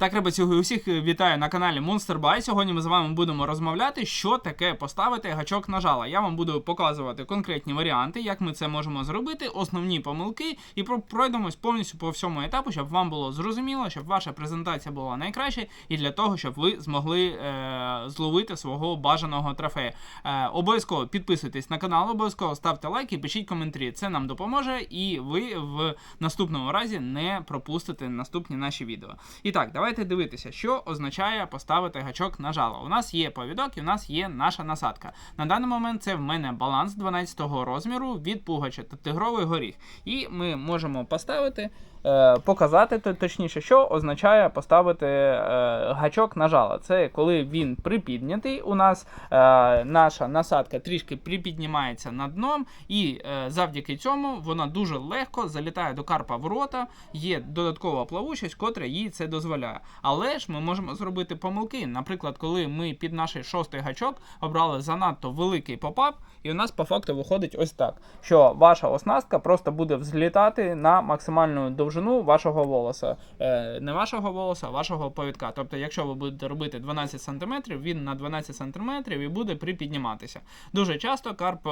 Так, ребята, усіх вітаю на каналі Monster Buy. Сьогодні ми з вами будемо розмовляти, що таке поставити гачок на жало. Я вам буду показувати конкретні варіанти, як ми це можемо зробити, основні помилки, і пройдемось повністю по всьому етапу, щоб вам було зрозуміло, щоб ваша презентація була найкраща, і для того, щоб ви змогли е, зловити свого бажаного трофея. Е, обов'язково підписуйтесь на канал, обов'язково ставте лайк і пишіть коментарі. Це нам допоможе, і ви в наступному разі не пропустите наступні наші відео. І так, давайте дивитися, що означає поставити гачок на жало. У нас є повідок і у нас є наша насадка. На даний момент це в мене баланс 12-го розміру від пугача та тигровий горіх. І ми можемо поставити. е, Показати то- точніше, що означає поставити е, гачок на жало. Це коли він припіднятий. У нас е, наша насадка трішки припіднімається над дном, і завдяки цьому вона дуже легко залітає до карпа в рота. Є додаткова плавучість, котра їй це дозволяє. Але ж ми можемо зробити помилки. Наприклад, коли ми під наш шостий гачок обрали занадто великий попап, і у нас по факту виходить ось так: що ваша оснастка просто буде взлітати на максимальну довжину вашого волоса. Е, не вашого волоса, а вашого повідка. Тобто, якщо ви будете робити 12 см, він на 12 см і буде припідніматися. Дуже часто карп е,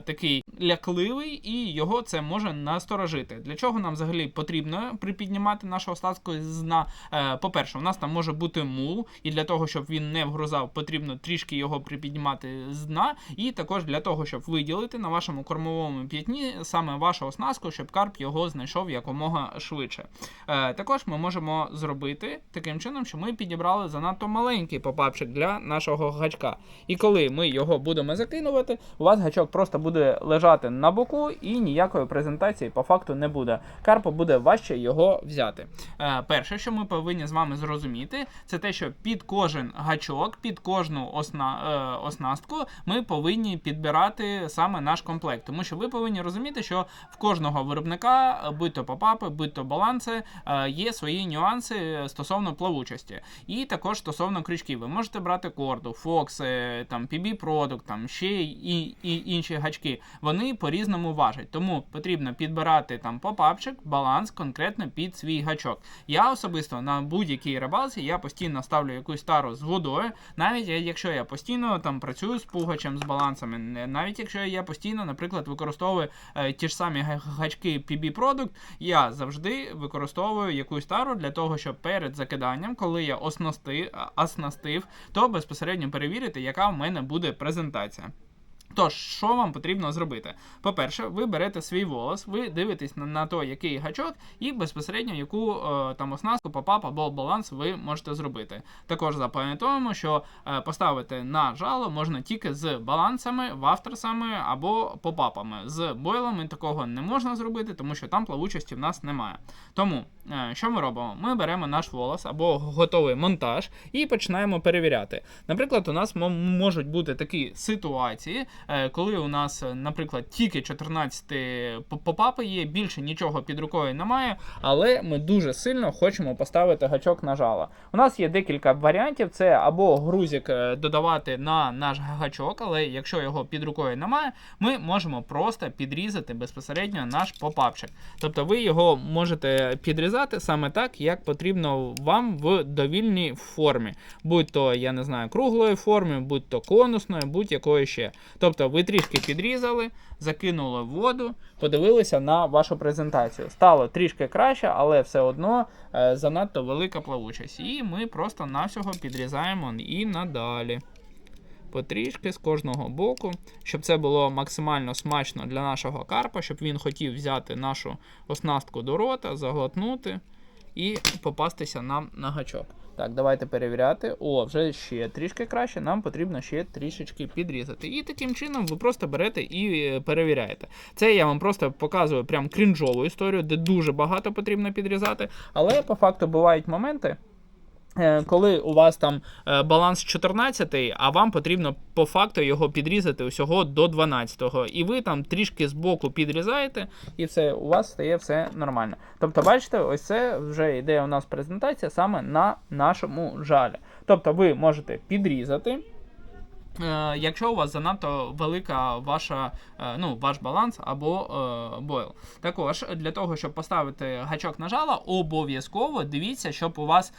такий лякливий, і його це може насторожити. Для чого нам взагалі потрібно припіднімати нашу оснастку з дна? Е, по-перше, у нас там може бути мул, і для того, щоб він не вгрузав, потрібно трішки його припіднімати з дна. І також для того, щоб виділити на вашому кормовому п'ятні саме вашу оснастку, щоб карп його знайшов якомога швидше. Е, також ми можемо зробити таким чином, що ми підібрали занадто маленький попапчик для нашого гачка. І коли ми його будемо закинувати, у вас гачок просто буде лежати на боку і ніякої презентації по факту не буде. Карпу буде важче його взяти. Е, перше, що ми повинні з вами зрозуміти, це те, що під кожен гачок, під кожну осна, е, оснастку ми повинні підбирати саме наш комплект. Тому що ви повинні розуміти, що в кожного виробника, будь то попапи, будь то баланси, е, є свої нюанси стосовно плавучості. І також стосовно крючків. Ви можете брати корду, фокси, там PB Product, там ще і, і інші гачки. Вони по-різному важать. Тому потрібно підбирати там попапчик, баланс конкретно під свій гачок. Я особисто на будь-якій рибалці я постійно ставлю якусь тару з водою, навіть якщо я постійно там працюю з пугачем, з балансами, навіть якщо я постійно, наприклад, використовую е, ті ж самі гачки PB Product, я завжди використовую якусь тару для того, щоб перед закиданням, коли я оснасти, оснастив, то безпосередньо перевірити, яка в мене буде презентація. Тож, що вам потрібно зробити? По-перше, ви берете свій волос, ви дивитесь на, на то, який гачок, і безпосередньо яку е, там оснастку, попап або баланс ви можете зробити. Також запам'ятовуємо, що е, поставити на жало можна тільки з балансами, вафтерсами або попапами. З бойлами такого не можна зробити, тому що там плавучості в нас немає. Тому е, що ми робимо? Ми беремо наш волос або готовий монтаж і починаємо перевіряти. Наприклад, у нас мо- можуть бути такі ситуації, коли у нас, е, наприклад, тільки 14 попапи є, більше нічого під рукою немає, але ми дуже сильно хочемо поставити гачок на жало. У нас є декілька варіантів: це або грузик е, додавати на наш гачок, але якщо його під рукою немає, ми можемо просто підрізати безпосередньо наш попапчик. Тобто ви його можете підрізати саме так, як потрібно вам в довільній формі. Будь то, я не знаю, круглої форми, будь то конусної, будь-якої ще. Тобто ви трішки підрізали, закинули воду, подивилися на вашу презентацію. Стало трішки краще, але все одно е, занадто велика плавучість. І ми просто навсього підрізаємо і надалі. Потрішки з кожного боку, щоб це було максимально смачно для нашого карпа, щоб він хотів взяти нашу оснастку до рота, заглотнути і попастися нам на гачок. Так, давайте перевіряти. О, вже ще трішки краще. Нам потрібно ще трішечки підрізати. І таким чином ви просто берете і е, перевіряєте. Це я вам просто показую прям крінжову історію, де дуже багато потрібно підрізати. Але по факту бувають моменти. Е, Коли у вас там е, баланс 14, а вам потрібно по факту його підрізати усього до 12-го. І ви там трішки збоку підрізаєте, і все, у вас стає все нормально. Тобто, бачите, ось це вже йде у нас презентація саме на нашому жалі. Тобто ви можете підрізати. Е, якщо у вас занадто велика ваша, е, ну, ваш баланс або е, бойл. Також для того, щоб поставити гачок на жало, обов'язково дивіться, щоб у вас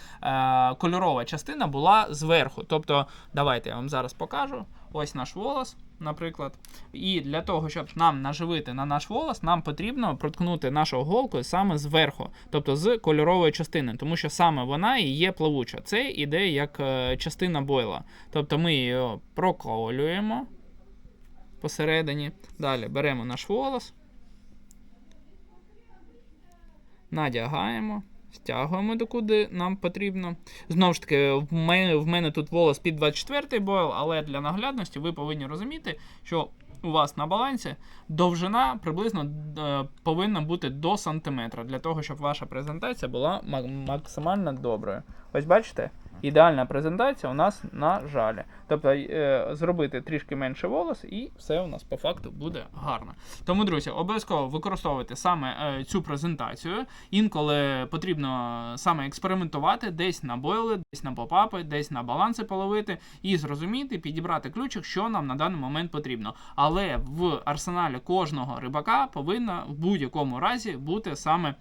кольорова частина була зверху. Тобто, давайте я вам зараз покажу. Ось наш волос, наприклад. І для того, щоб нам наживити на наш волос, нам потрібно проткнути нашу голку саме зверху, тобто з кольорової частини, тому що саме вона і є плавуча. Це іде як е, частина бойла. Тобто ми її проколюємо посередині. Далі беремо наш волос, надягаємо. Стягуємо докуди нам потрібно. Знову ж таки, в мене, в мене тут волос під 24 бойл, але для наглядності ви повинні розуміти, що у вас на балансі довжина приблизно е, повинна бути до сантиметра, для того, щоб ваша презентація була мак- максимально доброю. Ось бачите, ідеальна презентація у нас на жалі. Тобто е, зробити трішки менше волос, і все у нас по факту буде гарно. Тому, друзі, обов'язково використовуйте саме е, цю презентацію. Інколи потрібно саме експериментувати десь на бойли, десь на попапи, десь на баланси половити і зрозуміти, підібрати ключик, що нам на даний момент потрібно. Але в арсеналі кожного рибака повинна в будь-якому разі бути саме.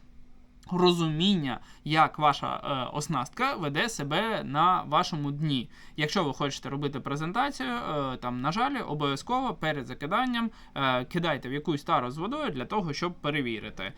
Розуміння, як ваша е, оснастка веде себе на вашому дні. Якщо ви хочете робити презентацію, е, там на жалі, обов'язково перед закиданням е, кидайте в якусь тару з водою для того, щоб перевірити. Е,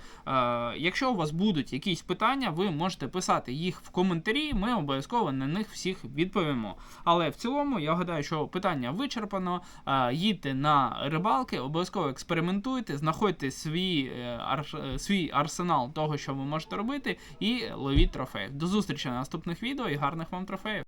якщо у вас будуть якісь питання, ви можете писати їх в коментарі. Ми обов'язково на них всіх відповімо. Але в цілому я гадаю, що питання вичерпано. Е, їдьте на рибалки, обов'язково експериментуйте, знаходьте свій, е, ар- е, свій арсенал того, що ви можете робити, і ловіть трофеїв. До зустрічі на наступних відео і гарних вам трофеїв!